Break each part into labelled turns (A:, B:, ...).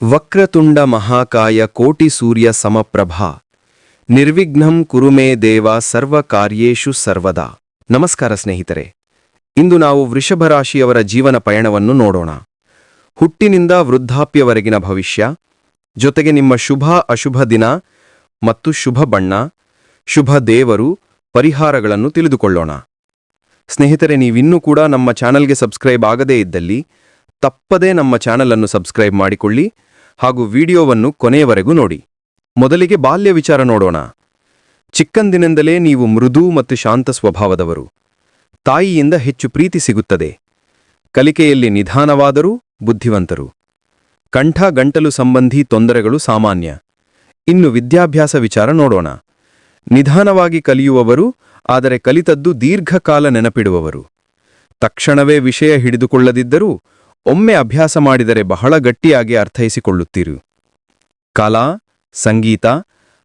A: ವಕ್ರತುಂಡ ಮಹಾಕಾಯ ಕೋಟಿ ಸೂರ್ಯ ಸಮಪ್ರಭಾ. ನಿರ್ವಿಘ್ನಂ ಕುರುಮೇ ದೇವ ಸರ್ವ ಕಾರ್ಯೇಶು ಸರ್ವದಾ. ನಮಸ್ಕಾರ ಸ್ನೇಹಿತರೆ. ಇಂದು ನಾವು ವೃಷಭರಾಶಿಯವರ ಜೀವನ ಪಯಣವನ್ನು ನೋಡೋಣ. ಹುಟ್ಟಿನಿಂದ ವೃದ್ಧಾಪ್ಯವರೆಗಿನ ಭವಿಷ್ಯ, ಜೊತೆಗೆ ನಿಮ್ಮ ಶುಭ ಅಶುಭ ದಿನ ಮತ್ತು ಶುಭ ಬಣ್ಣ, ಶುಭ ದೇವರು ಪರಿಹಾರಗಳನ್ನು ತಿಳಿದುಕೊಳ್ಳೋಣ. ಸ್ನೇಹಿತರೆ, ನೀವಿನ್ನೂ ಕೂಡ ನಮ್ಮ ಚಾನಲ್ಗೆ ಸಬ್ಸ್ಕ್ರೈಬ್ ಆಗದೇ ಇದ್ದಲ್ಲಿ ತಪ್ಪದೇ ನಮ್ಮ ಚಾನಲ್ ಅನ್ನು ಸಬ್ಸ್ಕ್ರೈಬ್ ಮಾಡಿಕೊಳ್ಳಿ. ಹಾಗೂ ವಿಡಿಯೋವನ್ನು ಕೊನೆಯವರೆಗೂ ನೋಡಿ. ಮೊದಲಿಗೆ ಬಾಲ್ಯ ವಿಚಾರ ನೋಡೋಣ. ಚಿಕ್ಕಂದಿನಿಂದಲೇ ನೀವು ಮೃದು ಮತ್ತು ಶಾಂತ ಸ್ವಭಾವದವರು. ತಾಯಿಯಿಂದ ಹೆಚ್ಚು ಪ್ರೀತಿ ಸಿಗುತ್ತದೆ. ಕಲಿಕೆಯಲ್ಲಿ ನಿಧಾನವಾದರೂ ಬುದ್ಧಿವಂತರು. ಕಂಠ ಗಂಟಲು ಸಂಬಂಧಿ ತೊಂದರೆಗಳು ಸಾಮಾನ್ಯ. ಇನ್ನು ವಿದ್ಯಾಭ್ಯಾಸ ವಿಚಾರ ನೋಡೋಣ. ನಿಧಾನವಾಗಿ ಕಲಿಯುವವರು, ಆದರೆ ಕಲಿತದ್ದು ದೀರ್ಘಕಾಲ ನೆನಪಿಡುವವರು. ತಕ್ಷಣವೇ ವಿಷಯ ಹಿಡಿದುಕೊಳ್ಳದಿದ್ದರೂ ಒಮ್ಮೆ ಅಭ್ಯಾಸ ಮಾಡಿದರೆ ಬಹಳ ಗಟ್ಟಿಯಾಗಿ ಅರ್ಥೈಸಿಕೊಳ್ಳುತ್ತೀರಿ. ಕಲಾ, ಸಂಗೀತ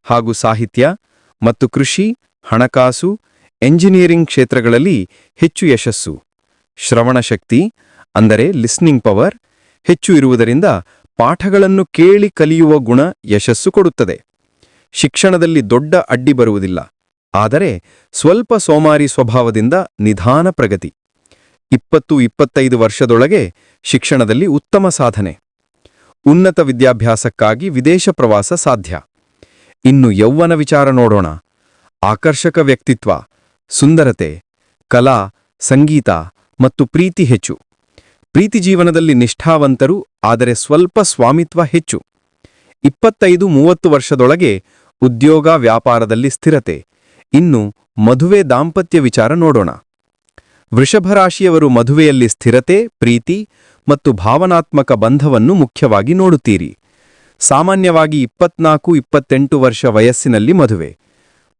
A: ಹಾಗೂ ಸಾಹಿತ್ಯ ಮತ್ತು ಕೃಷಿ, ಹಣಕಾಸು, ಎಂಜಿನಿಯರಿಂಗ್ ಕ್ಷೇತ್ರಗಳಲ್ಲಿ ಹೆಚ್ಚು ಯಶಸ್ಸು. ಶ್ರವಣಶಕ್ತಿ ಅಂದರೆ ಲಿಸ್ನಿಂಗ್ ಪವರ್, ಹೆಚ್ಚು ಇರುವುದರಿಂದ ಪಾಠಗಳನ್ನು ಕೇಳಿ ಕಲಿಯುವ ಗುಣ ಯಶಸ್ಸು ಕೊಡುತ್ತದೆ. ಶಿಕ್ಷಣದಲ್ಲಿ ದೊಡ್ಡ ಅಡ್ಡಿ ಬರುವುದಿಲ್ಲ. ಆದರೆ ಸ್ವಲ್ಪ ಸೋಮಾರಿ ಸ್ವಭಾವದಿಂದ ನಿಧಾನ ಪ್ರಗತಿ. ಇಪ್ಪತ್ತು ಇಪ್ಪತ್ತೈದು ವರ್ಷದೊಳಗೆ ಶಿಕ್ಷಣದಲ್ಲಿ ಉತ್ತಮ ಸಾಧನೆ. ಉನ್ನತ ವಿದ್ಯಾಭ್ಯಾಸಕ್ಕಾಗಿ ವಿದೇಶ ಪ್ರವಾಸ ಸಾಧ್ಯ. ಇನ್ನು ಯೌವನ ವಿಚಾರ ನೋಡೋಣ. ಆಕರ್ಷಕ ವ್ಯಕ್ತಿತ್ವ, ಸುಂದರತೆ, ಕಲಾ, ಸಂಗೀತ ಮತ್ತು ಪ್ರೀತಿ ಹೆಚ್ಚು. ಪ್ರೀತಿ ಜೀವನದಲ್ಲಿ ನಿಷ್ಠಾವಂತರು, ಆದರೆ ಸ್ವಲ್ಪ ಸ್ವಾಮಿತ್ವ ಹೆಚ್ಚು. ಇಪ್ಪತ್ತೈದು ಮೂವತ್ತು ವರ್ಷದೊಳಗೆ ಉದ್ಯೋಗ ವ್ಯಾಪಾರದಲ್ಲಿ ಸ್ಥಿರತೆ. ಇನ್ನು ಮದುವೆ ದಾಂಪತ್ಯ ವಿಚಾರ ನೋಡೋಣ. ವೃಷಭರಾಶಿಯವರು ಮದುವೆಯಲ್ಲಿ ಸ್ಥಿರತೆ, ಪ್ರೀತಿ ಮತ್ತು ಭಾವನಾತ್ಮಕ ಬಂಧವನ್ನು ಮುಖ್ಯವಾಗಿ ನೋಡುತ್ತೀರಿ. ಸಾಮಾನ್ಯವಾಗಿ ಇಪ್ಪತ್ನಾಲ್ಕು, ಇಪ್ಪತ್ತೆಂಟು ವರ್ಷ ವಯಸ್ಸಿನಲ್ಲಿ ಮದುವೆ.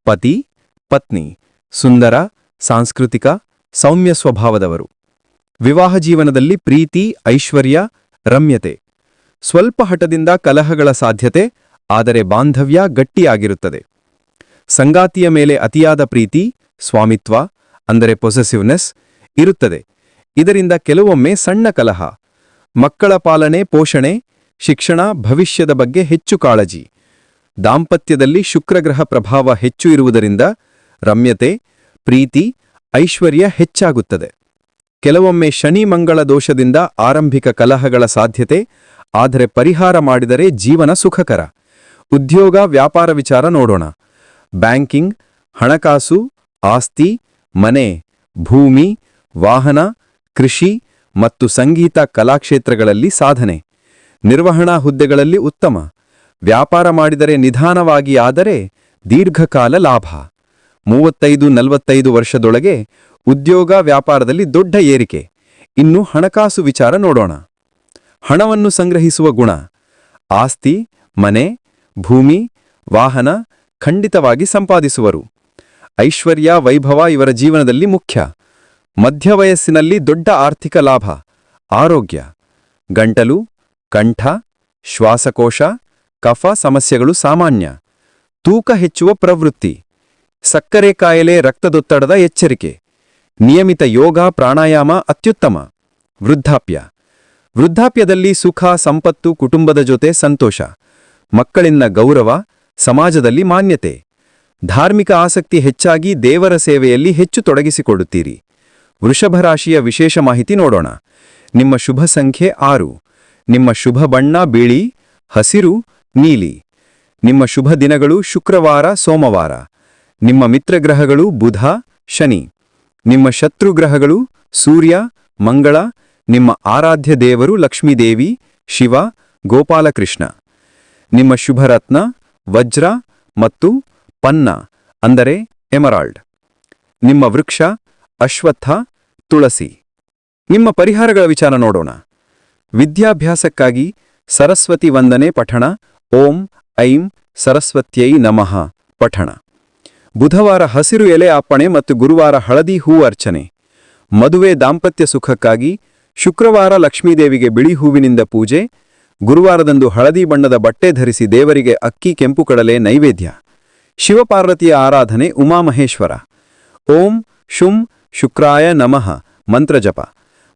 A: ಪತಿ, ಪತ್ನಿ, ಸುಂದರ, ಸಾಂಸ್ಕೃತಿಕ, ಸೌಮ್ಯ ಸ್ವಭಾವದವರು. ವಿವಾಹ ಜೀವನದಲ್ಲಿ ಪ್ರೀತಿ, ಐಶ್ವರ್ಯ, ರಮ್ಯತೆ. ಸ್ವಲ್ಪ ಹಠದಿಂದ ಕಲಹಗಳ ಸಾಧ್ಯತೆ, ಆದರೆ ಬಾಂಧವ್ಯ ಗಟ್ಟಿಯಾಗಿರುತ್ತದೆ. ಸಂಗಾತಿಯ ಮೇಲೆ ಅತಿಯಾದ ಪ್ರೀತಿ, ಸ್ವಾಮಿತ್ವ ಅಂದರೆ ಪೊಸೆಸಿವ್ನೆಸ್ ಇರುತ್ತದೆ. ಇದರಿಂದ ಕೆಲವೊಮ್ಮೆ ಸಣ್ಣ ಕಲಹ, ಮಕ್ಕಳ ಪಾಲನೆ, ಪೋಷಣೆ, ಶಿಕ್ಷಣ, ಭವಿಷ್ಯದ ಬಗ್ಗೆ ಹೆಚ್ಚು ಕಾಳಜಿ. ದಾಂಪತ್ಯದಲ್ಲಿ ಶುಕ್ರಗ್ರಹ ಪ್ರಭಾವ ಹೆಚ್ಚು ಇರುವುದರಿಂದ ರಮ್ಯತೆ, ಪ್ರೀತಿ, ಐಶ್ವರ್ಯ ಹೆಚ್ಚಾಗುತ್ತದೆ. ಕೆಲವೊಮ್ಮೆ ಶನಿ ಮಂಗಳ ದೋಷದಿಂದ ಆರಂಭಿಕ ಕಲಹಗಳ ಸಾಧ್ಯತೆ, ಆದರೆ ಪರಿಹಾರ ಮಾಡಿದರೆ ಜೀವನ ಸುಖಕರ. ಉದ್ಯೋಗ ವ್ಯಾಪಾರ ವಿಚಾರ ನೋಡೋಣ. ಬ್ಯಾಂಕಿಂಗ್, ಹಣಕಾಸು, ಆಸ್ತಿ ಮನೆ, ಭೂಮಿ, ವಾಹನ, ಕೃಷಿ ಮತ್ತು ಸಂಗೀತ ಕಲಾಕ್ಷೇತ್ರಗಳಲ್ಲಿ ಸಾಧನೆ. ನಿರ್ವಹಣಾ ಹುದ್ದೆಗಳಲ್ಲಿ ಉತ್ತಮ. ವ್ಯಾಪಾರ ಮಾಡಿದರೆ ನಿಧಾನವಾಗಿ ಆದರೆ ದೀರ್ಘಕಾಲ ಲಾಭ. ಮೂವತ್ತೈದು ನಲವತ್ತೈದು ವರ್ಷದೊಳಗೆ ಉದ್ಯೋಗ ವ್ಯಾಪಾರದಲ್ಲಿ ದೊಡ್ಡ ಏರಿಕೆ. ಇನ್ನು ಹಣಕಾಸು ವಿಚಾರ ನೋಡೋಣ. ಹಣವನ್ನು ಸಂಗ್ರಹಿಸುವ ಗುಣ. ಆಸ್ತಿ, ಮನೆ, ಭೂಮಿ, ವಾಹನ ಖಂಡಿತವಾಗಿ ಸಂಪಾದಿಸುವರು. ಐಶ್ವರ್ಯ, ವೈಭವ ಇವರ ಜೀವನದಲ್ಲಿ ಮುಖ್ಯ. ಮಧ್ಯವಯಸ್ಸಿನಲ್ಲಿ ದೊಡ್ಡ ಆರ್ಥಿಕ ಲಾಭ. ಆರೋಗ್ಯ. ಗಂಟಲು, ಕಂಠ, ಶ್ವಾಸಕೋಶ, ಕಫ ಸಮಸ್ಯೆಗಳು ಸಾಮಾನ್ಯ. ತೂಕ ಹೆಚ್ಚುವ ಪ್ರವೃತ್ತಿ. ಸಕ್ಕರೆ ಕಾಯಿಲೆ, ರಕ್ತದೊತ್ತಡದ ಎಚ್ಚರಿಕೆ. ನಿಯಮಿತ ಯೋಗ, ಪ್ರಾಣಾಯಾಮ ಅತ್ಯುತ್ತಮ. ವೃದ್ಧಾಪ್ಯ. ವೃದ್ಧಾಪ್ಯದಲ್ಲಿ ಸುಖ, ಸಂಪತ್ತು, ಕುಟುಂಬದ ಜೊತೆ ಸಂತೋಷ. ಮಕ್ಕಳಿಂದ ಗೌರವ, ಸಮಾಜದಲ್ಲಿ ಮಾನ್ಯತೆ. ಧಾರ್ಮಿಕ ಆಸಕ್ತಿ ಹೆಚ್ಚಾಗಿ ದೇವರ ಸೇವೆಯಲ್ಲಿ ಹೆಚ್ಚು ತೊಡಗಿಸಿಕೊಳ್ಳುತ್ತೀರಿ ವೃಷಭ ರಾಶಿಯ ವಿಶೇಷ ಮಾಹಿತಿ ನೋಡೋಣ. ನಿಮ್ಮ ಶುಭ ಸಂಖ್ಯೆ ಆರು. ನಿಮ್ಮ ಶುಭ ಬಣ್ಣ ಬಿಳಿ, ಹಸಿರು, ನೀಲಿ. ನಿಮ್ಮ ಶುಭ ದಿನಗಳು ಶುಕ್ರವಾರ, ಸೋಮವಾರ. ನಿಮ್ಮ ಮಿತ್ರಗ್ರಹಗಳು ಬುಧ, ಶನಿ. ನಿಮ್ಮ ಶತ್ರುಗ್ರಹಗಳು ಸೂರ್ಯ, ಮಂಗಳ. ನಿಮ್ಮ ಆರಾಧ್ಯ ದೇವರು ಲಕ್ಷ್ಮೀದೇವಿ, ಶಿವ, ಗೋಪಾಲಕೃಷ್ಣ. ನಿಮ್ಮ ಶುಭರತ್ನ ವಜ್ರ ಮತ್ತು ಪನ್ನ, ಅಂದರೆ ಎಮರಾಲ್ಡ್. ನಿಮ್ಮ ವೃಕ್ಷ, ಅಶ್ವತ್ಥ, ತುಳಸಿ. ನಿಮ್ಮ ಪರಿಹಾರಗಳ ವಿಚಾರ ನೋಡೋಣ. ವಿದ್ಯಾಭ್ಯಾಸಕ್ಕಾಗಿ ಸರಸ್ವತಿ ವಂದನೆ ಪಠಣ, ಓಂ ಐಂ ಸರಸ್ವತ್ಯೈ ನಮಃ ಪಠಣ. ಬುಧವಾರ ಹಸಿರು ಎಲೆ ಅಪ್ಪಣೆ ಮತ್ತು ಗುರುವಾರ ಹಳದಿ ಹೂ ಅರ್ಚನೆ. ಮದುವೆ ದಾಂಪತ್ಯ ಸುಖಕ್ಕಾಗಿ ಶುಕ್ರವಾರ ಲಕ್ಷ್ಮೀದೇವಿಗೆ ಬಿಳಿ ಹೂವಿನಿಂದ ಪೂಜೆ. ಗುರುವಾರದಂದು ಹಳದಿ ಬಣ್ಣದ ಬಟ್ಟೆ ಧರಿಸಿ ದೇವರಿಗೆ ಅಕ್ಕಿ ಕೆಂಪು ಕಡಲೆ ನೈವೇದ್ಯ. ಶಿವಪಾರ್ವತಿಯ ಆರಾಧನೆ ಉಮಾಮಹೇಶ್ವರ. ಓಂ ಶುಂ ಶುಕ್ರಾಯ ನಮಃ. ಮಂತ್ರಜಪ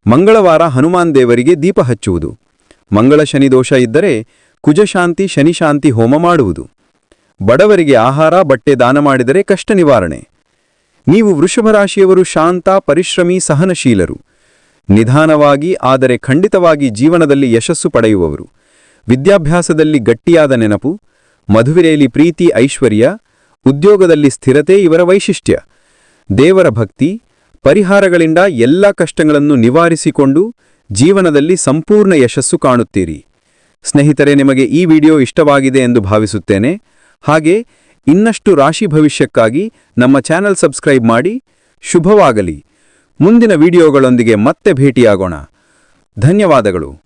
A: ಮಂಗಳವಾರ ಹನುಮಾನ್ ದೇವರಿಗೆ ದೀಪ ಹಚ್ಚುವುದು. ಮಂಗಳ ಶನಿ ದೋಷ ಇದ್ದರೆ
B: ಕುಜಶಾಂತಿ ಶನಿಶಾಂತಿ ಹೋಮ ಮಾಡುವುದು. ಬಡವರಿಗೆ ಆಹಾರ, ಬಟ್ಟೆ ದಾನ ಮಾಡಿದರೆ ಕಷ್ಟ ನಿವಾರಣೆ. ನೀವು ವೃಷಭ ರಾಶಿಯವರು ಶಾಂತ, ಪರಿಶ್ರಮಿ, ಸಹನಶೀಲರು. ನಿಧಾನವಾಗಿ, ಆದರೆ ಖಂಡಿತವಾಗಿ ಜೀವನದಲ್ಲಿ ಯಶಸ್ಸು ಪಡೆಯುವವರು. ವಿದ್ಯಾಭ್ಯಾಸದಲ್ಲಿ ಗಟ್ಟಿಯಾದ ನೆನಪು. ಮಧುವಿರೆಯಲ್ಲಿ ಪ್ರೀತಿ, ಐಶ್ವರ್ಯ. ಉದ್ಯೋಗದಲ್ಲಿ ಸ್ಥಿರತೆ ಇವರ ವೈಶಿಷ್ಟ್ಯ. ದೇವರ ಭಕ್ತಿ, ಪರಿಹಾರಗಳಿಂದ ಎಲ್ಲ ಕಷ್ಟಗಳನ್ನು ನಿವಾರಿಸಿಕೊಂಡು ಜೀವನದಲ್ಲಿ ಸಂಪೂರ್ಣ ಯಶಸ್ಸು ಕಾಣುತ್ತೀರಿ. ಸ್ನೇಹಿತರೆ, ನಿಮಗೆ ಈ ವಿಡಿಯೋ ಇಷ್ಟವಾಗಿದೆ ಎಂದು ಭಾವಿಸುತ್ತೇನೆ. ಹಾಗೆ, ಇನ್ನಷ್ಟು ರಾಶಿ ಭವಿಷ್ಯಕ್ಕಾಗಿ ನಮ್ಮ ಚಾನೆಲ್ ಸಬ್ಸ್ಕ್ರೈಬ್ ಮಾಡಿ. ಶುಭವಾಗಲಿ. ಮುಂದಿನ ವಿಡಿಯೋಗಳೊಂದಿಗೆ ಮತ್ತೆ ಭೇಟಿಯಾಗೋಣ. ಧನ್ಯವಾದಗಳು.